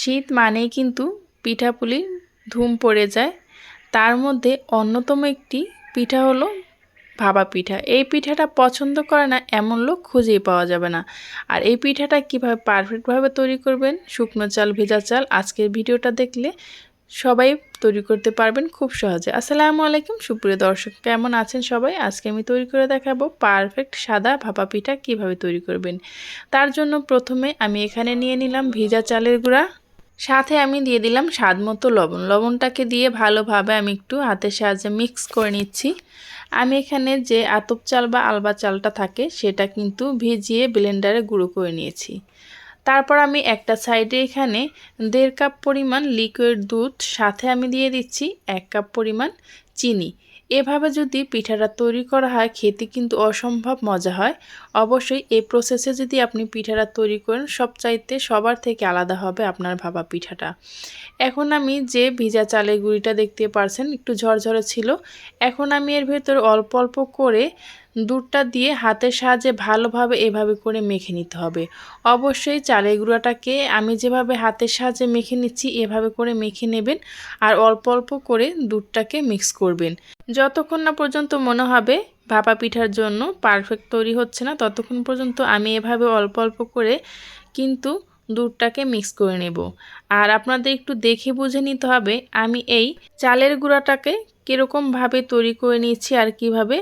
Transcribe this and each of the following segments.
শীত মানেই কিন্তু পিঠাপুলির ধুম পড়ে যায়। তার মধ্যে অন্যতম একটি পিঠা হলো ভাপা পিঠা। এই পিঠাটা পছন্দ করে না এমন লোক খুঁজেই পাওয়া যাবে না। আর এই পিঠাটা কীভাবে পারফেক্টভাবে তৈরি করবেন? শুকনো চাল, ভেজা চাল, আজকের ভিডিওটা দেখলে সবাই তৈরি করতে পারবেন খুব সহজে। আসসালামু আলাইকুম, সুপ্রিয় দর্শক, কেমন আছেন সবাই? আজকে আমি তৈরি করে দেখাবো পারফেক্ট সাদা ভাপা পিঠা কীভাবে তৈরি করবেন। তার জন্য প্রথমে আমি এখানে নিয়ে নিলাম ভিজা চালের গুঁড়া। সাথে আমি দিয়ে দিলাম স্বাদ মতো লবণ। লবণটাকে দিয়ে ভালোভাবে আমি একটু হাতের সাহায্যে মিক্স করে নিচ্ছি। আমি এখানে যে আতপ চাল বা আলবা চালটা থাকে, সেটা কিন্তু ভিজিয়ে ব্লেন্ডারে গুঁড়ো করে নিয়েছি। তারপর আমি একটা সাইডে এখানে দেড় কাপ পরিমাণ লিকুইড দুধ, সাথে আমি দিয়ে দিচ্ছি এক কাপ পরিমাণ চিনি। এভাবে যদি পিঠাটা তৈরি করা হয়, খেতে কিন্তু অসম্ভব মজা হয়। অবশ্যই এই প্রসেসে যদি আপনি পিঠাটা তৈরি করেন সব চাইতে সবার থেকে আলাদা হবে আপনার ভাবা পিঠাটা। এখন আমি যে ভিজা চালের গুঁড়িটা দেখতে পারছেন, একটু ঝরঝরে ছিল। এখন আমি এর ভেতর অল্প অল্প করে দুধটা দিয়ে হাতের সাহায্যে ভালোভাবে এভাবে করে মেখে নিতে হবে। অবশ্যই চালের গুঁড়াটাকে আমি যেভাবে হাতের সাহায্যে মেখে নিচ্ছি, এভাবে করে মেখে নেবেন আর অল্প অল্প করে দুধটাকে মিক্স করবেন। যতক্ষণ না পর্যন্ত মনে হবে ভাপা পিঠার জন্য পারফেক্ট তৈরি হচ্ছে না, ততক্ষণ পর্যন্ত আমি এভাবে অল্প অল্প করে কিন্তু দুধটাকে মিক্স করে নেব। আর আপনাদের একটু দেখে বুঝে নিতে হবে, আমি এই চালের গুঁড়াটাকে কীরকমভাবে তৈরি করে নিয়েছি আর কীভাবে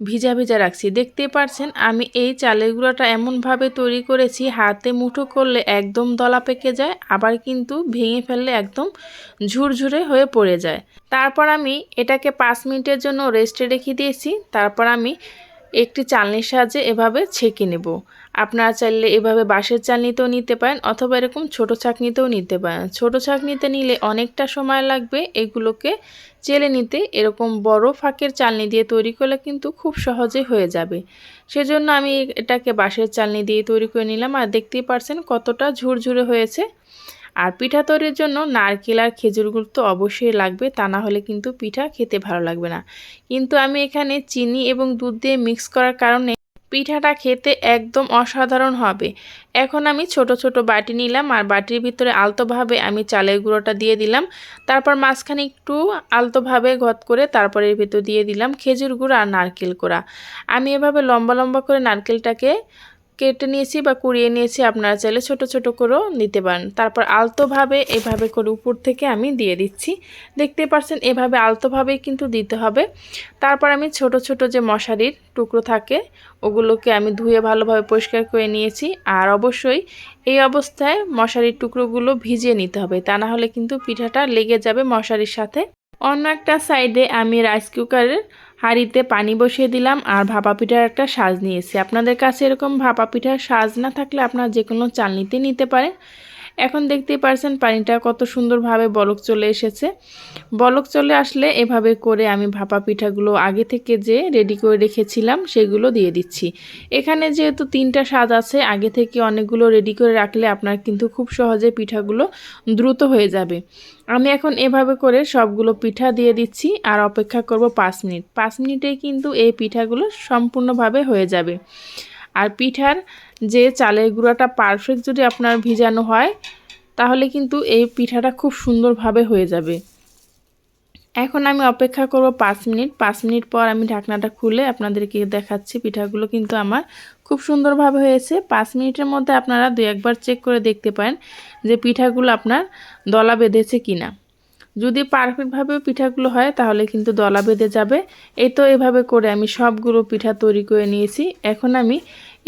ভিজা ভিজা রাখছি। দেখতে পারছেন, আমি এই চালের গুঁড়াটা এমনভাবে তৈরি করেছি, হাতে মুঠো করলে একদম দলা পেকে যায়, আবার কিন্তু ভেঙে ফেললে একদম ঝুরঝুরে হয়ে পড়ে যায়। তারপর আমি এটাকে পাঁচ মিনিটের জন্য রেস্টে রেখে দিয়েছি। তারপর আমি একটি চালনির সাহায্যে এভাবে ছেঁকে নেব। আপনারা চাইলে এভাবে বাঁশের চালনিতেও নিতে পারেন অথবা এরকম ছোটো ছাঁকনিতেও নিতে পারেন। ছোটো ছাঁকনিতে নিলে অনেকটা সময় লাগবে এগুলোকে চেলে নিতে। এরকম বড় ফাঁকের চালনি দিয়ে তৈরি করলে কিন্তু খুব সহজে হয়ে যাবে। সেজন্য আমি এটাকে বাঁশের চালনি দিয়ে তৈরি করে নিলাম। আর দেখতেই পারছেন কতটা ঝুরঝুরে হয়েছে। আর পিঠা তৈরির জন্য নারকেল আর খেজুরগুলো তো অবশ্যই লাগবে, তা না হলে কিন্তু পিঠা খেতে ভালো লাগবে না। কিন্তু আমি এখানে চিনি এবং দুধ দিয়ে মিক্স করার কারণে পিঠাটা খেতে একদম অসাধারণ হবে। এখন আমি ছোট ছোট বাটি নিলাম আর বাটির ভিতরে আলতোভাবে আমি চালের গুঁড়োটা দিয়ে দিলাম। তারপর মাঝখানে একটু আলতোভাবে ঘত করে তারপর এর ভিতর দিয়ে দিলাম খেজুর গুঁড়ো আর নারকেল কোড়া। আমি এভাবে লম্বা লম্বা করে নারকেলটাকে কেটে নিয়েছি বা কুড়িয়ে নিয়েছি, আপনারা চাইলে ছোট ছোট করেও নিতে পারেন। তারপর আলতোভাবে এভাবে করে উপর থেকে আমি দিয়ে দিচ্ছি। দেখতে পাচ্ছেন, এভাবে আলতোভাবেই কিন্তু দিতে হবে। তারপর আমি ছোট ছোট যে মশারির টুকরো থাকে, ওগুলোকে আমি ধুয়ে ভালোভাবে পরিষ্কার করে নিয়েছি। আর অবশ্যই এই অবস্থায় মশারির টুকরোগুলো ভিজিয়ে নিতে হবে, তা না হলে কিন্তু পিঠাটা লেগে যাবে মশারির সাথে। অন্য একটা সাইডে আমি রাইস কুকারের হাঁড়িতে পানি বসিয়ে দিলাম আর ভাপা পিঠার একটা সাজ নিয়েছি। আপনাদের কাছে এরকম ভাপা পিঠার সাজ না থাকলে আপনারা যে কোনো চালনিতে নিতে পারেন। এখন দেখতেই পারছেন পানিটা কত সুন্দরভাবে বলক চলে এসেছে। বলক চলে আসলে এভাবে করে আমি ভাপা পিঠাগুলো আগে থেকে যে রেডি করে রেখেছিলাম সেগুলো দিয়ে দিচ্ছি। এখানে যেহেতু তিনটা স্বাদ আছে, আগে থেকে অনেকগুলো রেডি করে রাখলে আপনার কিন্তু খুব সহজে পিঠাগুলো দ্রুত হয়ে যাবে। আমি এখন এভাবে করে সবগুলো পিঠা দিয়ে দিচ্ছি আর অপেক্ষা করব পাঁচ মিনিট। পাঁচ মিনিটেই কিন্তু এই পিঠাগুলো সম্পূর্ণভাবে হয়ে যাবে। আর পিঠার যে চালের গুঁড়াটা পারফেক্ট যদি আপনার ভিজানো হয়, তাহলে কিন্তু এই পিঠাটা খুব সুন্দরভাবে হয়ে যাবে। এখন আমি অপেক্ষা করব পাঁচ মিনিট। পাঁচ মিনিট পর আমি ঢাকনাটা খুলে আপনাদেরকে দেখাচ্ছি পিঠাগুলো কিন্তু আমার খুব সুন্দরভাবে হয়েছে। পাঁচ মিনিটের মধ্যে আপনারা দু একবার চেক করে দেখতে পারেন যে পিঠাগুলো আপনার দলা বেঁধেছে কিনা। যদি পারফেক্টভাবে পিঠাগুলো হয়, তাহলে কিন্তু দলা বেঁধে যাবে। এই তো এভাবে করে আমি সবগুলো পিঠা তৈরি করে নিয়েছি। এখন আমি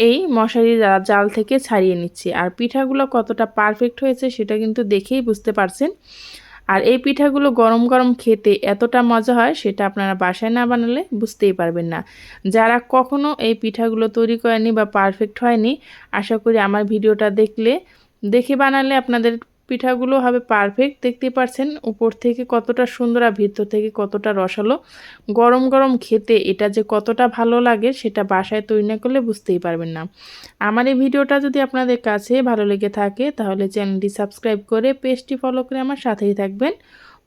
এই মশারি জাল থেকে ছাড়িয়ে নিচ্ছি। আর পিঠাগুলো কতটা পারফেক্ট হয়েছে সেটা কিন্তু দেখেই বুঝতে পারছেন। আর এই পিঠাগুলো গরম গরম খেতে এতটা মজা হয় সেটা আপনারা বাসায় না বানালে বুঝতেই পারবেন না। যারা কখনো এই পিঠাগুলো তৈরি করেনি বা পারফেক্ট হয়নি, আশা করি আমার ভিডিওটা দেখলে, দেখে বানালে আপনাদের পিঠাগুলো হবে পারফেক্ট দেখতে পাচ্ছেন উপর থেকে কতটা সুন্দর আর ভিতর থেকে কতটা রসালো। গরম গরম খেতে এটা যে কতটা ভালো লাগে সেটা বাসায় তৈরি না করলে বুঝতেই পারবেন না। আমার এই ভিডিওটা যদি আপনাদের কাছে ভালো লেগে থাকে তাহলে চ্যানেলটি সাবস্ক্রাইব করে পেজটি ফলো করে আমার সাথেই থাকবেন।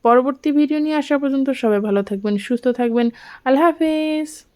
পরবর্তী ভিডিও নিয়ে আসা পর্যন্ত সবাই ভালো থাকবেন, সুস্থ থাকবেন। আল্লাহ হাফেজ।